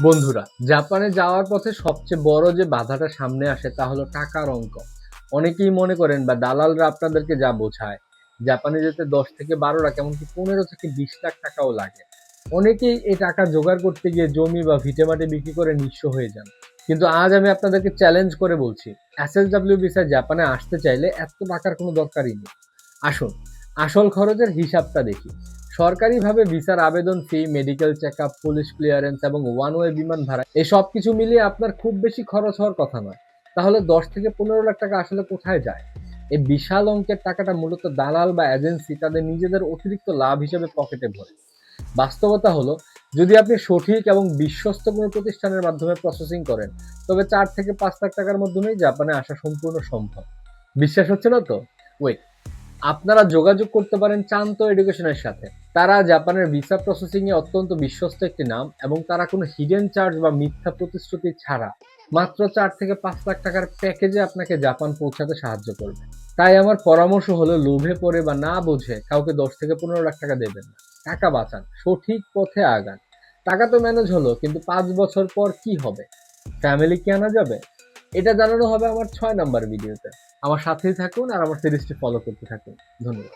বন্ধুরা, জাপানে যাওয়ার পথে সবচেয়ে বড় যে বাধাটা সামনে আসে তা হলো টাকার অঙ্ক। অনেকেই মনে করেন, বা দালালরা আপনাদেরকে যা বোঝায়। জাপানে যেতে দশ থেকে বারো লাখ এমনকি পনেরো থেকে বিশ লাখ টাকাও লাগে? অনেকেই এই টাকা জোগাড় করতে গিয়ে জমি বা ভিটেমাটি বিক্রি করে নিঃস্ব হয়ে যান। কিন্তু আজ আমি আপনাদেরকে চ্যালেঞ্জ করে বলছি, এস এস ডাব্লিউ ভিসায় জাপানে আসতে চাইলে এত টাকার কোনো দরকারই নেই। আসুন, আসল খরচের হিসাবটা দেখি। সরকারিভাবে ভিসার আবেদন fee medical check up police clearance এবং ওয়ান ওয়ে বিমান ভাড়া, এই সব কিছু মিলিয়ে আপনার খুব বেশি খরচ হওয়ার কথা নয়। তাহলে দশ থেকে পনেরো লাখ টাকা আসলে কোথায় যায়? এই বিশাল অঙ্কের টাকাটা মূলত দালাল বা এজেন্সি তাদের নিজেদের অতিরিক্ত লাভ হিসেবে পকেটে ভরে। বাস্তবতা হলো, যদি আপনি সঠিক এবং বিশ্বস্ত কোনো প্রতিষ্ঠানের মাধ্যমে প্রসেসিং করেন, তবে চার থেকে পাঁচ লাখ টাকার মাধ্যমেই জাপানে আসা সম্পূর্ণ সম্ভব। বিশ্বাস হচ্ছে না তো? ওয়েট আপনারা যোগাযোগ করতে পারেন চান্ত এডুকেশনের সাথে। তারা জাপানের ভিসা প্রসেসিং এ অত্যন্ত বিশ্বস্ত একটি নাম এবং তারা কোনো হিডেন চার্জ বা মিথ্যা প্রতিশ্রুতি ছাড়া মাত্র চার থেকে পাঁচ লাখ টাকার প্যাকেজে আপনাকে জাপান পৌঁছাতে সাহায্য করবে। তাই আমার পরামর্শ হলো লোভে পড়ে বা না বুঝে কাউকে দশ থেকে পনেরো লাখ টাকা দেবেন না। টাকা বাঁচান, সঠিক পথে আগান। টাকা তো ম্যানেজ হলো, কিন্তু পাঁচ বছর পর কি হবে? ফ্যামিলি কি আনা যাবে? এটা জানানো হবে আমার ছয় নাম্বার ভিডিওতে। আমার সাথেই থাকুন আর আমার সিরিজটি ফলো করতে থাকুন। ধন্যবাদ।